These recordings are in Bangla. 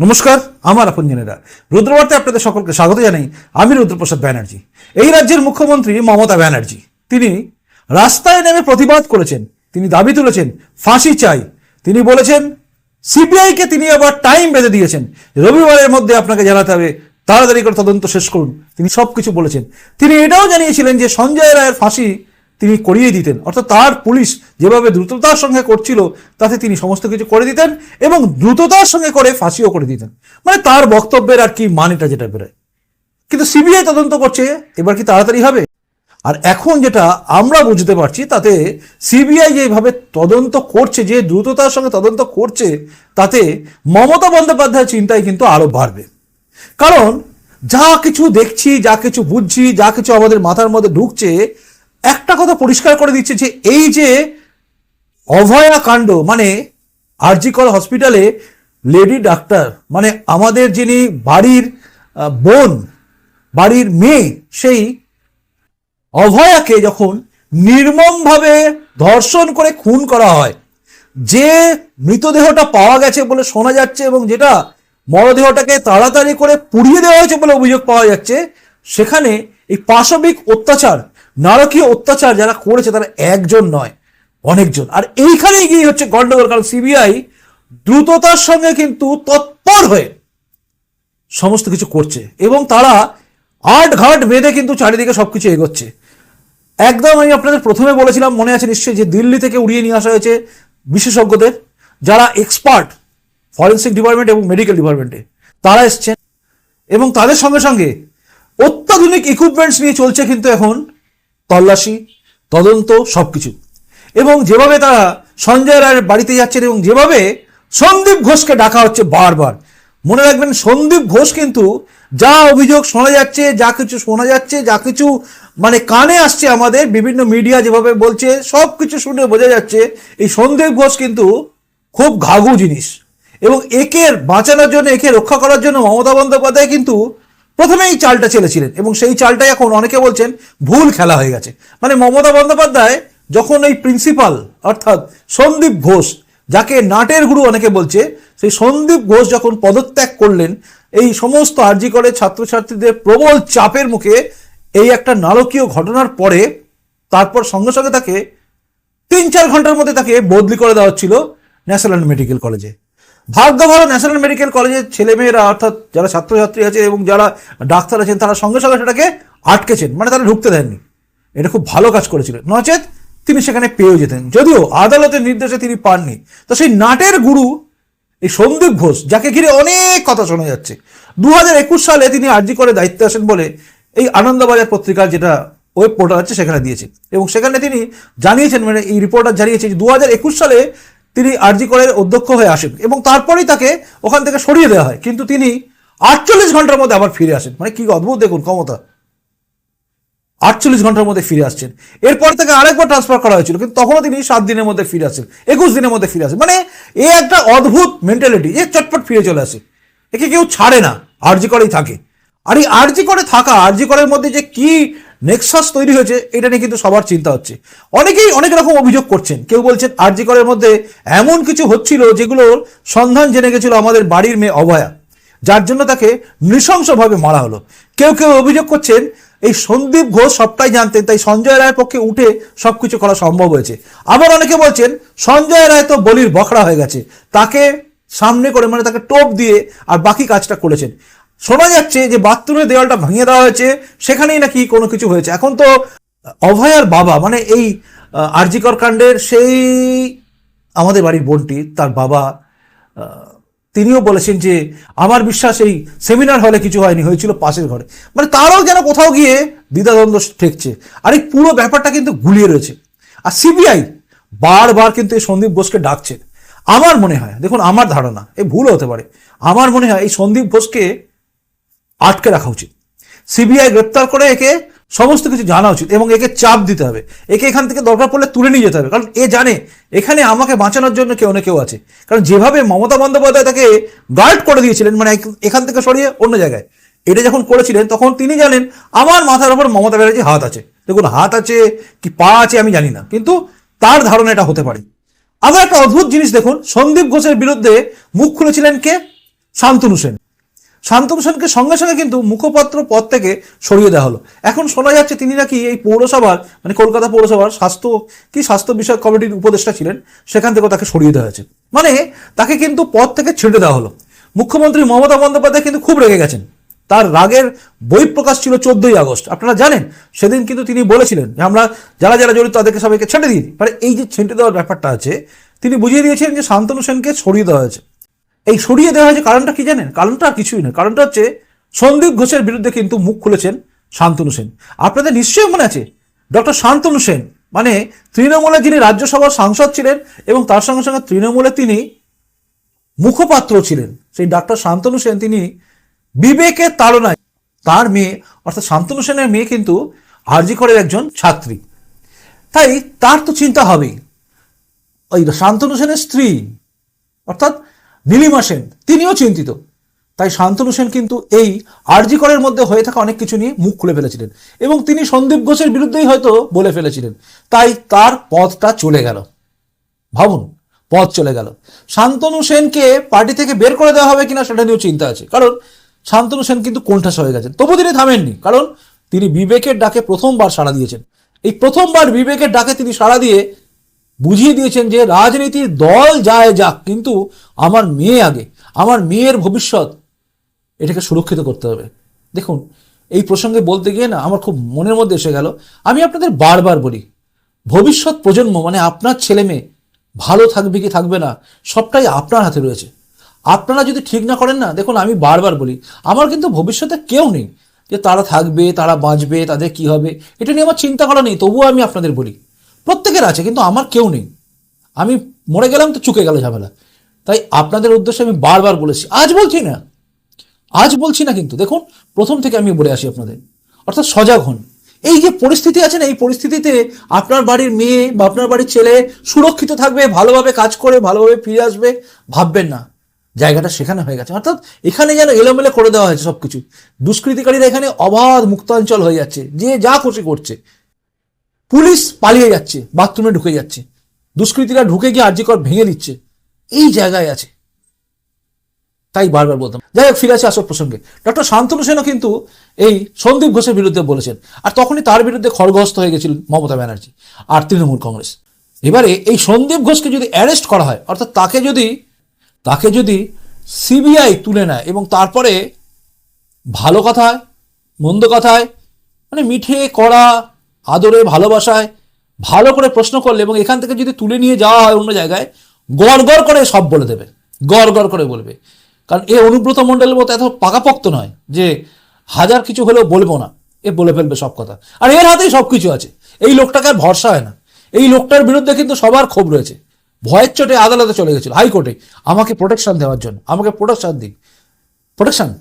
নমস্কার, আমার আপনজনেরা রুদ্রবার্তায় আপনাদের সকলকে স্বাগত জানাই। আমি রুদ্রপ্রসাদ ব্যানার্জি। এই রাজ্যের মুখ্যমন্ত্রী মমতা ব্যানার্জি। তিনি রাস্তায় নেমে প্রতিবাদ করেছেন। তিনি দাবি তুলেছেন, ফাঁসি চাই। তিনি বলেছেন, সিবিআইকে তিনি আবার টাইম বেঁধে দিয়েছেন। রবিবারের মধ্যে আপনাকে জানাতে হবে। তাড়াতাড়ি করে তদন্ত শেষ করুন। তিনি সব কিছু বলেছেন। তিনি এটাও জানিয়েছিলেন যে, সঞ্জয় রায়ের ফাঁসি তিনি করিয়ে দিতেন। অর্থাৎ তার পুলিশ যেভাবে দ্রুততার সঙ্গে করছিল, তাতে তিনি সমস্ত কিছু করে দিতেন এবং দ্রুততার সঙ্গে করে ফাঁসিও করে দিতেন। মানে তার বক্তব্যের আর কি মানেটা যেটা বেরোয়। কিন্তু সিবিআই তদন্ত করছে, এবার কি তাড়াতাড়ি হবে? আর এখন যেটা আমরা বুঝতে পারছি, তাতে সিবিআই যেভাবে তদন্ত করছে, যে দ্রুততার সঙ্গে তদন্ত করছে, তাতে মমতা বন্দ্যোপাধ্যায়ের চিন্তায় কিন্তু আরও বাড়বে। কারণ যা কিছু দেখছি, যা কিছু বুঝছি, যা কিছু আমাদের মাথার মধ্যে ঢুকছে একটা কথা পরিষ্কার করে দিচ্ছে যে এই যে অভয়া কাণ্ড মানে আরজিকর হসপিটালে লেডি ডাক্তার মানে আমাদের যিনি বাড়ির বোন, বাড়ির মেয়ে, সেই অভয়াকে যখন নির্মমভাবে ধর্ষণ করে খুন করা হয়, যে মৃতদেহটা পাওয়া গেছে বলে শোনা যাচ্ছে এবং যেটা মরদেহটাকে তাড়াতাড়ি করে পুড়িয়ে দেওয়া হয়েছে বলে অভিযোগ পাওয়া যাচ্ছে, সেখানে এই পাশবিক অত্যাচার নারকীয় অত্যাচার যারা করেছে তারা একজন নয়, অনেকজন। আর এইখানেই গিয়ে হচ্ছে গন্ডগোল কারণ সিবিআই দ্রুততার সঙ্গে কিন্তু তৎপর হয়ে সমস্ত কিছু করছে এবং তারা আট ঘাট বেঁধে কিন্তু চারিদিকে সবকিছু এগোচ্ছে। একদম আমি আপনাদের প্রথমে বলেছিলাম, মনে আছে নিশ্চয়ই, যে দিল্লি থেকে উড়িয়ে নিয়ে আসা হয়েছে বিশেষজ্ঞদের, যারা এক্সপার্ট ফরেন্সিক ডিপার্টমেন্ট এবং মেডিকেল ডিপার্টমেন্টে তারা এসছেন এবং তাদের সঙ্গে সঙ্গে অত্যাধুনিক ইকুইপমেন্টস নিয়ে চলছে কিন্তু এখন তল্লাশি, তদন্ত সব কিছু এবং যেভাবে তারা সঞ্জয় রায়ের বাড়িতে যাচ্ছেন এবং যেভাবে সন্দীপ ঘোষকে ডাকা হচ্ছে বারবার, মনে রাখবেন সন্দীপ ঘোষ কিন্তু যা অভিযোগ শোনা যাচ্ছে, যা কিছু শোনা যাচ্ছে, যা কিছু মানে কানে আসছে আমাদের, বিভিন্ন মিডিয়া যেভাবে বলছে সব কিছু শুনে বোঝা যাচ্ছে, এই সন্দীপ ঘোষ কিন্তু খুব ঘাঘু জিনিস। এবং একে বাঁচানোর জন্য, একে রক্ষা করার জন্য মমতা বন্দ্যোপাধ্যায় কিন্তু প্রথমে এই চালটা চেলেছিলেন এবং সেই চালটাই এখন অনেকে বলছেন ভুল খেলা হয়ে গেছে। মানে মমতা বন্দ্যোপাধ্যায় যখন এই প্রিন্সিপাল অর্থাৎ সন্দীপ ঘোষ, যাকে নাটের গুরু অনেকে বলছে, সেই সন্দীপ ঘোষ যখন পদত্যাগ করলেন, এই সমস্ত আর্জি করে ছাত্রছাত্রীদের প্রবল চাপের মুখে এই একটা নারকীয় ঘটনার পরে তারপর সঙ্গে সঙ্গে তাকে তিন চার ঘণ্টার মধ্যে তাকে বদলি করে দেওয়া হচ্ছিল ন্যাশনাল মেডিকেল কলেজে। ভাগ্য ভালো ন্যাশনাল মেডিকেল কলেজের ছেলেমেয়েরা, অর্থাৎ যারা ছাত্রছাত্রী আছে এবং যারা ডাক্তার আছেন, তারা সঙ্গে সঙ্গে সেটাকে আটকেছেন। মানে তারা ঢুকতে দেননি। এটা খুব ভালো কাজ করেছিলেন নচেত তিনি সেখানে পেয়েও যেতেন। যদিও আদালতের নির্দেশে তিনি পাননি। তো সেই নাটের গুরু এই সন্দীপ ঘোষ, যাকে ঘিরে অনেক কথা শোনা যাচ্ছে। দু একুশ সালে তিনি আর্জি করে দায়িত্বে আসেন বলে এই আনন্দবাজার পত্রিকার যেটা ওয়েব পোর্টাল আছে, সেখানে দিয়েছে এবং সেখানে তিনি জানিয়েছেন মানে এই রিপোর্টার জানিয়েছে যে দু হাজার একুশ সালে তিনি আরজি করের অধ্যক্ষ হয়ে আসেন এবং তারপরেই তাকে ওখান থেকে সরিয়ে দেওয়া হয়। কিন্তু তিনি আটচল্লিশ ঘণ্টার মধ্যে আবার ফিরে আসেন। মানে কি অদ্ভুত দেখুন ক্ষমতা। আটচল্লিশ ঘণ্টার মধ্যে ফিরে আসছেন। এরপর থেকে আরেকবার ট্রান্সফার করা হয়েছিল, কিন্তু তখনও তিনি সাত দিনের মধ্যে ফিরে আসেন, একুশ দিনের মধ্যে ফিরে আসেন। মানে এ একটা অদ্ভুত মেন্টালিটি এ চটপট ফিরে চলে আসে। একে কেউ ছাড়ে না, আরজি করেই থাকে। আর এই আরজি করে থাকা, আরজি করের মধ্যে যে কি নেক্সাস তৈরি হয়েছে, এটা নিয়ে কিন্তু সবার চিন্তা হচ্ছে। অনেকেই অনেক রকম অভিযোগ করছেন। কেউ বলছেন আরজি করের মধ্যে এমন কিছু হচ্ছিল যেগুলোর সন্ধান জেনে গেছিল আমাদের বাড়ির মেয়ে অভয়া, যার জন্য তাকে নৃশংসভাবে মারা হলো। কেউ কেউ অভিযোগ করছেন, এই সন্দীপ ঘোষ সবটাই জানতেন, তাই সঞ্জয় রায়ের পক্ষে উঠে সবকিছু করা সম্ভব হয়েছে। আবার অনেকে বলছেন, সঞ্জয় রায় তো বলির বখরা হয়ে গেছে, তাকে সামনে করে মানে তাকে টোপ দিয়ে আর বাকি কাজটা করেছেন। শোনা যাচ্ছে যে বাথরুমের দেওয়ালটা ভেঙে দেওয়া হয়েছে, সেখানেই নাকি কোনো কিছু হয়েছে। এখন তো অভয়ার বাবা মানে এই আরজিকর কাণ্ডের সেই আমাদের বাড়ির বোনটি, তার বাবা তিনিও বলেছেন যে আমার বিশ্বাস এই সেমিনার হলে কিছু হয়নি, হয়েছিল পাশের ঘরে। মানে তারাও যেন কোথাও গিয়ে দ্বিধাদ্বন্দ্ব ঠেকছে। আর এই পুরো ব্যাপারটা কিন্তু গুলিয়ে রয়েছে। আর সিবিআই বারবার কিন্তু এই সন্দীপ বোসকে ডাকছে। আমার মনে হয়, দেখুন, আমার ধারণা এই ভুল হতে পারে। আমার মনে হয় এই সন্দীপ ঘোষকে আটকে রাখা উচিত। সিবিআই গ্রেপ্তার করে একে সমস্ত কিছু জানা উচিত এবং একে চাপ দিতে হবে। একে এখান থেকে দরকার পড়লে তুলে নিয়ে যেতে হবে। কারণ এ জানে, এখানে আমাকে বাঁচানোর জন্য কেউ না কেউ আছে। কারণ যেভাবে মমতা বন্দ্যোপাধ্যায় তাকে গার্ড করে দিয়েছিলেন মানে এখান থেকে সরিয়ে অন্য জায়গায়। এটা যখন করেছিলেন, তখন তিনি জানেন, আমার মাথার উপর মমতা ব্যানার্জি হাত আছে। দেখুন, হাত আছে কি পা আছে আমি জানি না, কিন্তু তার ধারণা এটা হতে পারে। আবার একটা অদ্ভুত জিনিস দেখুন, সন্দীপ ঘোষের বিরুদ্ধে মুখ খুলেছিলেন কে? শান্তনু সেন। শান্তনু সেনকে সঙ্গে সঙ্গে কিন্তু মুখপাত্র পদ থেকে সরিয়ে দেওয়া হলো। এখন শোনা যাচ্ছে তিনি নাকি এই পৌরসভার মানে কলকাতা পৌরসভার স্বাস্থ্য, কি স্বাস্থ্য বিষয়ক কমিটির উপদেষ্টা ছিলেন, সেখান থেকেও তাকে সরিয়ে দেওয়া হয়েছে। মানে তাকে কিন্তু পদ থেকে ছেড়ে দেওয়া হলো। মুখ্যমন্ত্রী মমতা বন্দ্যোপাধ্যায় কিন্তু খুব রেগে গেছেন। তার রাগের বই প্রকাশ ছিল চোদ্দই আগস্ট। আপনারা জানেন, সেদিন কিন্তু তিনি বলেছিলেন যে আমরা যারা যারা জড়িত তাদেরকে সবাইকে ছেড়ে দিই। মানে এই যে ছেঁটে দেওয়ার ব্যাপারটা আছে, তিনি বুঝিয়ে দিয়েছেন যে শান্তনু সেনকে সরিয়ে দেওয়া হয়েছে। এই সরিয়ে দেওয়া হয়েছে কারণটা কি জানেন? কারণটা কিছুই নয়। কারণটা হচ্ছে সন্দীপ ঘোষের বিরুদ্ধে কিন্তু মুখ খুলেছেন শান্তনু সেন। আপনাদের নিশ্চয়ই মনে আছে, ডক্টর শান্তনু সেন মানে তৃণমূলে যিনি রাজ্যসভার সাংসদ ছিলেন এবং তার সঙ্গে সঙ্গে তৃণমূলে তিনি মুখপাত্র ছিলেন, সেই ডাক্তার শান্তনু সেন তিনি বিবেকের তাড়নায় তার মেয়ে, অর্থাৎ শান্তনু সেনের মেয়ে কিন্তু আরজি করের একজন ছাত্রী। তাই তার তো চিন্তা হবেই। ওই শান্তনু সেনের স্ত্রী, অর্থাৎ নীলিমা সেন, তিনিও চিন্তিত। তাই শান্তনু সেন কিন্তু এই আরজি করের মধ্যে হয়ে থাকা অনেক কিছু নিয়ে মুখ খুলে ফেলেছিলেন এবং তিনি সন্দীপ ঘোষের বিরুদ্ধেই হয়তো বলে ফেলেছিলেন। তাই তার পথটা চলে গেল। ভাবুন, পথ চলে গেল। শান্তনু সেনকে পার্টি থেকে বের করে দেওয়া হবে কিনা সেটা নিয়েও চিন্তা আছে। কারণ শান্তনু সেন কিন্তু কোণঠাস হয়ে গেছেন। তবু তিনি থামেননি, কারণ তিনি বিবেকের ডাকে প্রথমবার সাড়া দিয়েছেন। এই প্রথমবার বিবেকের ডাকে তিনি সাড়া দিয়ে বুঝিয়ে দিয়েছেন যে রাজনীতির দল যায় যাক, কিন্তু আমার মেয়ে আগে, আমার মেয়ের ভবিষ্যৎ এটাকে সুরক্ষিত করতে হবে। দেখুন, এই প্রসঙ্গে বলতে গিয়ে না আমার খুব মনের মধ্যে এসে গেল। আমি আপনাদের বারবার বলি, ভবিষ্যৎ প্রজন্ম মানে আপনার ছেলে মেয়ে ভালো থাকবে কি থাকবে না, সবটাই আপনার হাতে রয়েছে। আপনারা যদি ঠিক না করেন না, দেখুন আমি বারবার বলি, আমার কিন্তু ভবিষ্যতে কেউ নেই যে তারা থাকবে, তারা বাঁচবে, তাদের কি হবে, এটা নিয়ে আমার চিন্তা করা নেই, তবুও আমি আপনাদের বলি। প্রত্যেকের আছে, কিন্তু আমার কেউ নেই। আমি মরে গেলাম তো চুকে গেল ঝামেলা। তাই আপনাদের উদ্দেশ্যে আমি বারবার বলেছি, আজ বলছি না। আজ বলছি না কিন্তু, দেখুন, প্রথম থেকে আমি বলে আসি আপনাদের। অর্থাৎ সজাগ হন। এই যে পরিস্থিতি আছে না, এই পরিস্থিতিতে আপনার বাড়ির মেয়ে বা আপনার বাড়ির ছেলে সুরক্ষিত থাকবে, ভালোভাবে কাজ করে, ভালোভাবে ফিরে আসবে, ভাববেন না। জায়গাটা সেখানে হয়ে গেছে। অর্থাৎ এখানে যেন এলোমেলো করে দেওয়া হয়েছে সবকিছু। দুষ্কৃতিকারীরা এখানে অবাধ মুক্তাঞ্চল হয়ে যাচ্ছে। যে যা খুশি করছে। পুলিশ পালিয়ে যাচ্ছে, বাথরুমে ঢুকে যাচ্ছে। দুষ্কৃতীরা ঢুকে গিয়ে আর্যিকর ভেঙে দিচ্ছে। এই জায়গায় আছে। তাই বারবার বলতাম। যাই হোক, ফিরে আসে আসল প্রসঙ্গে। ডক্টর শান্তনু সেনও কিন্তু এই সন্দীপ ঘোষের বিরুদ্ধে বলেছেন। আর তখনই তার বিরুদ্ধে খড়গহস্ত হয়ে গেছিল মমতা ব্যানার্জি আর তৃণমূল কংগ্রেস। এবারে এই সন্দীপ ঘোষকে যদি অ্যারেস্ট করা হয়, অর্থাৎ তাকে যদি তাকে যদি সিবিআই তুলে নেয় এবং তারপরে ভালো কথায়, মন্দ কথায় মানে মিঠে, কড়া আদরে, ভালোবাসায় ভালো করে প্রশ্ন করলে এবং এখান থেকে যদি তুলে নিয়ে যাওয়া হয় অন্য জায়গায়, গড় গড় করে সব বলে দেবে। গড় গড় করে বলবে। কারণ এ অনুব্রত মণ্ডলের মতো এত পাকাপোক্ত নয় যে হাজার কিছু হলেও বলব না। এ বলে ফেলবে সব কথা। আর এর হাতেই সব কিছু আছে। এই লোকটাকে আর ভরসা হয় না। এই লোকটার বিরুদ্ধে কিন্তু সবার ক্ষোভ রয়েছে। ভয়ের চোটে আদালতে চলে গেছিল, হাইকোর্টে। আমাকে প্রোটেকশন দেওয়ার জন্য, আমাকে প্রোটেকশন দিন প্রোটেকশন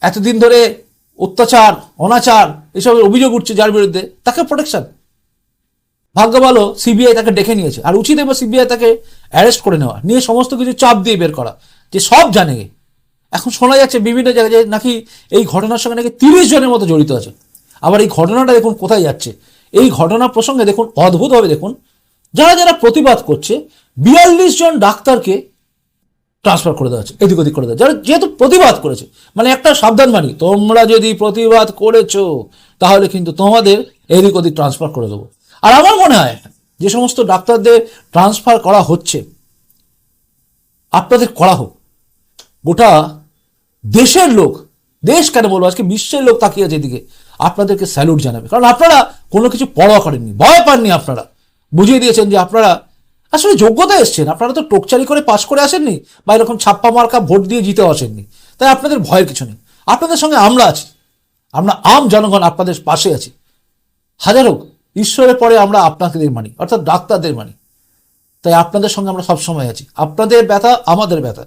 এতদিন ধরে অত্যাচার, অনাচার, এসবের অভিযোগ উঠছে যার বিরুদ্ধে, তাকে প্রোটেকশন ভাগ্য ভালো সিবিআই তাকে ডেকে নিয়েছে। আর উচিত এবার সিবিআই তাকে অ্যারেস্ট করে নেওয়া, নিয়ে সমস্ত কিছু চাপ দিয়ে বের করা, যে সব জানে। এখন শোনা যাচ্ছে বিভিন্ন জায়গায় নাকি এই ঘটনার সঙ্গে নাকি তিরিশ জনের মতো জড়িত আছে। আবার এই ঘটনাটা দেখুন কোথায় যাচ্ছে। এই ঘটনা প্রসঙ্গে দেখুন, অদ্ভুতভাবে দেখুন, যারা যারা প্রতিবাদ করছে, বিয়াল্লিশ জন ডাক্তারকে ট্রান্সফার করে দেওয়া হচ্ছে, এদিক ওদিক করে দেওয়া যারা যেহেতু প্রতিবাদ করেছে মানে একটা সাবধান মানি তোমরা যদি প্রতিবাদ করেছ, তাহলে কিন্তু তোমাদের এদিক ওদিক ট্রান্সফার করে দেবো। আর আমার মনে হয়, যে সমস্ত ডাক্তারদের ট্রান্সফার করা হচ্ছে, আপনাদের করা হোক। গোটা দেশের লোক, দেশ কেন বলব, আজকে বিশ্বের লোক তাকিয়ে আছে এদিকে, আপনাদেরকে স্যালুট জানাবে। কারণ আপনারা কোনো কিছু পরোয়া করেননি, ভয় পাননি আপনারা। বুঝিয়ে দিয়েছেন যে আপনারা আসলে যোগ্যতা এসছেন। আপনারা তো টোকচারি করে পাশ করে আসেননি বা এরকম ছাপ্পা মার্কা ভোট দিয়ে জিতেও আসেননি। তাই আপনাদের ভয়ের কিছু নেই। আপনাদের সঙ্গে আমরা আছি। আমরা আম জনগণ আপনাদের পাশে আছি। হাজার হোক, ঈশ্বরের পরে আমরা আপনাদের মানি, অর্থাৎ ডাক্তারদের মানি। তাই আপনাদের সঙ্গে আমরা সবসময় আছি। আপনাদের ব্যথা, আমাদের ব্যথা।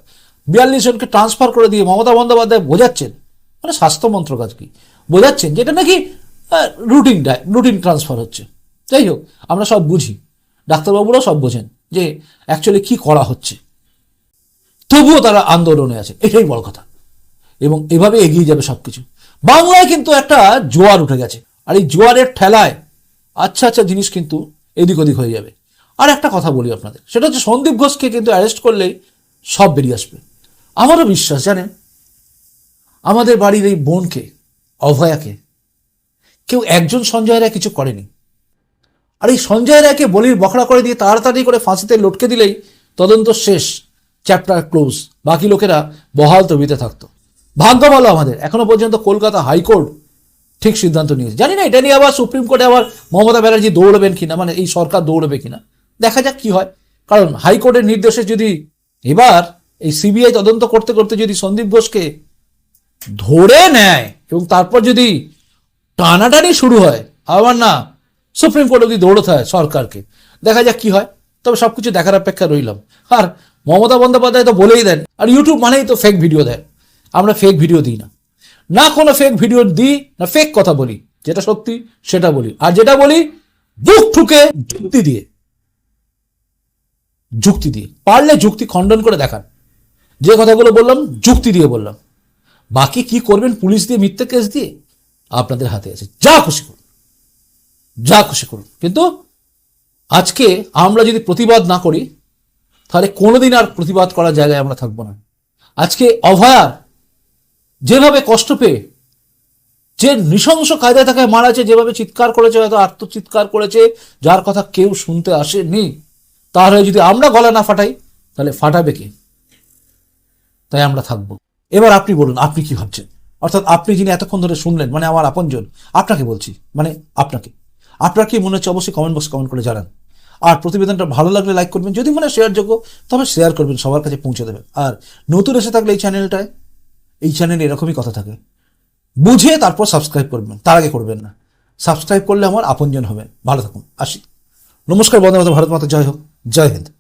বিয়াল্লিশ জনকে ট্রান্সফার করে দিয়ে মমতা বন্দ্যোপাধ্যায় বোঝাচ্ছেন। মানে স্বাস্থ্য মন্ত্রক আর কি? বোঝাচ্ছেন যেটা নাকি রুটিন রুটিন ট্রান্সফার হচ্ছে। যাই হোক, আমরা সব বুঝি। ডাক্তারবাবুরাও সব বোঝেন। যে অ্যাকচুয়ালি কি করা হচ্ছে? তবুও তারা আন্দোলনে আছে, এটাই বড় কথা। এবং এভাবে এগিয়ে যাবে সবকিছু। বাংলায় কিন্তু একটা জোয়ার উঠে গেছে। আর এই জোয়ারের ঠেলায় আচ্ছা আচ্ছা জিনিস কিন্তু এদিক ওদিক হয়ে যাবে। আর একটা কথা বলি আপনাদের, সেটা হচ্ছে সন্দীপ ঘোষকে কিন্তু অ্যারেস্ট করলেই সব বেরিয়ে আসবে। আমারও বিশ্বাস, জানেন? আমাদের বাড়ির এই বোনকে, অভয়াকে, কেউ একজন সঞ্জয়রা কিছু করেনি। আর এই সঞ্জয় রায়কে বলির বখরা করে দিয়ে তাড়াতাড়ি করে ফাঁসিতে লটকে দিলেই তদন্ত শেষ চ্যাপ্টার ক্লোজ বাকি লোকেরা বহাল তবিতে থাকতো। ভাগ্য ভালো আমাদের। এখনও পর্যন্ত কলকাতা হাইকোর্ট ঠিক সিদ্ধান্ত নিয়েছে। জানি না, এটা নিয়ে আবার সুপ্রিম কোর্টে আবার মমতা ব্যানার্জি দৌড়বেন কিনা মানে এই সরকার দৌড়বে কিনা। দেখা যাক কি হয়। কারণ হাইকোর্টের নির্দেশে যদি এবার এই সিবিআই তদন্ত করতে করতে যদি সন্দীপ ঘোষকে ধরে নেয় এবং তারপর যদি টানাটানি শুরু হয়, আবার না সুপ্রিম কোর্ট অব্দি দৌড়তে হয় সরকারকে। দেখা যাক কি হয়। তবে সবকিছু দেখার অপেক্ষা রইলাম। আর মমতা বন্দ্যোপাধ্যায় তো বলেই দেন, আর ইউটিউব মানেই তো ফেক ভিডিও দেয়। আমরা ফেক ভিডিও দিই না। না কোনো ফেক ভিডিও দিই, না ফেক কথা বলি। যেটা সত্যি, সেটা বলি। আর যেটা বলি, বুক ঠুকে যুক্তি দিয়ে। যুক্তি দিয়ে। পারলে যুক্তি খণ্ডন করে দেখান। যে কথাগুলো বললাম, যুক্তি দিয়ে বললাম। বাকি কি করবেন পুলিশ দিয়ে, মিথ্যে কেস দিয়ে? আপনাদের হাতে আছে। যা খুশি যা খুশি করুন। কিন্তু আজকে আমরা যদি প্রতিবাদ না করি, তাহলে কোনোদিন আর প্রতিবাদ করার জায়গায় আমরা থাকব না। আজকে অভয়ার যেভাবে কষ্ট পেয়ে, যে নৃশংস কায়দায় তাকে মারাছে যেভাবে চিৎকার করেছে, হয়তো আত্মচিৎকার করেছে, যার কথা কেউ শুনতে আসেনি, তার হয়ে যদি আমরা গলা না ফাটাই, তাহলে ফাটাবে কে? তাই আমরা থাকব। এবার আপনি বলুন, আপনি কি ভাবছেন? অর্থাৎ আপনি যিনি এতক্ষণ ধরে শুনলেন মানে আমার আপনজন, আপনাকে বলছি মানে আপনাকে। আপনার কি মনে হচ্ছে? অবশ্যই কমেন্ট বক্সে কমেন্ট করে জানান। আর প্রতিবেদনটা ভালো লাগলে লাইক করবেন, যদি মনে শেয়ার যোগ্য, তবে শেয়ার করবেন, সবার কাছে পৌঁছে দেবেন। আর নতুন এসে থাকলে এই চ্যানেলটায় এই চ্যানেলে এরকমই কথা থাকে। বুঝে তারপর সাবস্ক্রাইব করবেন, তার আগে করবেন না। সাবস্ক্রাইব করলে আমার আপনজন হবেন। ভালো থাকুন, আসি। নমস্কার বন্ধু ভারত মাতা, জয় হোক। জয় হিন্দ।